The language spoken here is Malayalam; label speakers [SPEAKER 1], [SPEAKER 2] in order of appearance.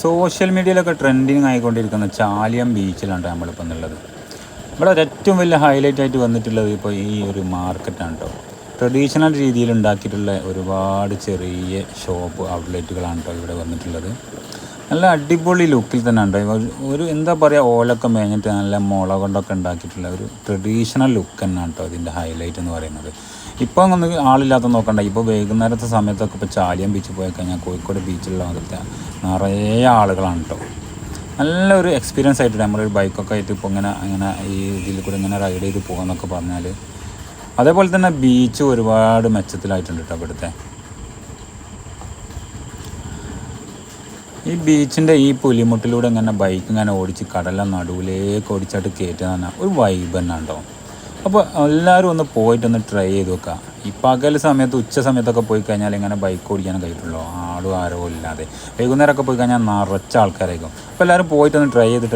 [SPEAKER 1] സോഷ്യൽ മീഡിയയിലൊക്കെ ട്രെൻഡിങ് ആയിക്കൊണ്ടിരിക്കുന്ന ചാലിയം ബീച്ചിലാണ് നമ്മളിപ്പോൾ എന്നുള്ളത് ഇവിടെ ഏറ്റവും വലിയ ഹൈലൈറ്റ് ആയിട്ട് വന്നിട്ടുള്ളത് ഇപ്പോൾ ഈ ഒരു മാർക്കറ്റാണ് കേട്ടോ ട്രഡീഷണൽ രീതിയിൽ ഉണ്ടാക്കിയിട്ടുള്ള ഒരുപാട് ചെറിയ ഷോപ്പ് ഔട്ട്ലെറ്റുകളാണ് കേട്ടോ ഇവിടെ വന്നിട്ടുള്ളത്. നല്ല അടിപൊളി ലുക്കിൽ തന്നെ ഉണ്ടായി ഒരു- എന്താ പറയുക ഓലൊക്കെ മേഞ്ഞിട്ട് നല്ല മുള കൊണ്ടൊക്കെ ഉണ്ടാക്കിയിട്ടുള്ള ഒരു ട്രഡീഷണൽ ലുക്ക് തന്നെയാണ് കേട്ടോ ഇതിന്റെ ഹൈലൈറ്റ് എന്ന് പറയുന്നത്. ഇപ്പോൾ ഒന്ന് ആളില്ലാത്ത നോക്കണ്ട. ഇപ്പോൾ വൈകുന്നേരത്തെ സമയത്തൊക്കെ ഇപ്പോൾ ചാലിയം ബീച്ച് പോയി കഴിഞ്ഞാൽ കോഴിക്കോട് ബീച്ചിലുള്ള ഭാഗത്തെ നിറയെ ആളുകളാണ് കേട്ടോ നല്ലൊരു എക്സ്പീരിയൻസ് ആയിട്ട് നമ്മളൊരു ബൈക്കൊക്കെ ആയിട്ട് ഇപ്പോൾ ഇങ്ങനെ ഇങ്ങനെ ഈ ഇതിൽ കൂടെ ഇങ്ങനെ റൈഡ് ചെയ്ത് പോകാമെന്നൊക്കെ പറഞ്ഞാൽ അതേപോലെ തന്നെ ബീച്ച് ഒരുപാട് മെച്ചത്തിലായിട്ടുണ്ട് കേട്ടോ ഇവിടുത്തെ. ഈ ബീച്ചിന്റെ ഈ പുലിമുട്ടിലൂടെ ഇങ്ങനെ ബൈക്ക് ഇങ്ങനെ ഓടിച്ച് കടല നടുവിലേക്ക് ഓടിച്ചായിട്ട് കയറ്റുക പറഞ്ഞാൽ ഒരു വൈബ് തന്നെ ഉണ്ടാവും അപ്പോൾ എല്ലാവരും ഒന്ന് പോയിട്ടൊന്ന് ട്രൈ ചെയ്ത് നോക്കുക ഈ പകൽ സമയത്ത് ഉച്ച സമയത്തൊക്കെ പോയി കഴിഞ്ഞാൽ ഇങ്ങനെ ബൈക്ക് ഓടിക്കാൻ കഴിയുള്ളൂ ആളും ആരോ ഇല്ലാതെ. വൈകുന്നേരമൊക്കെ പോയി കഴിഞ്ഞാൽ നിറച്ച ആൾക്കാരായിരിക്കും. അപ്പോൾ എല്ലാവരും പോയിട്ടൊന്ന് ട്രൈ ചെയ്തിട്ട്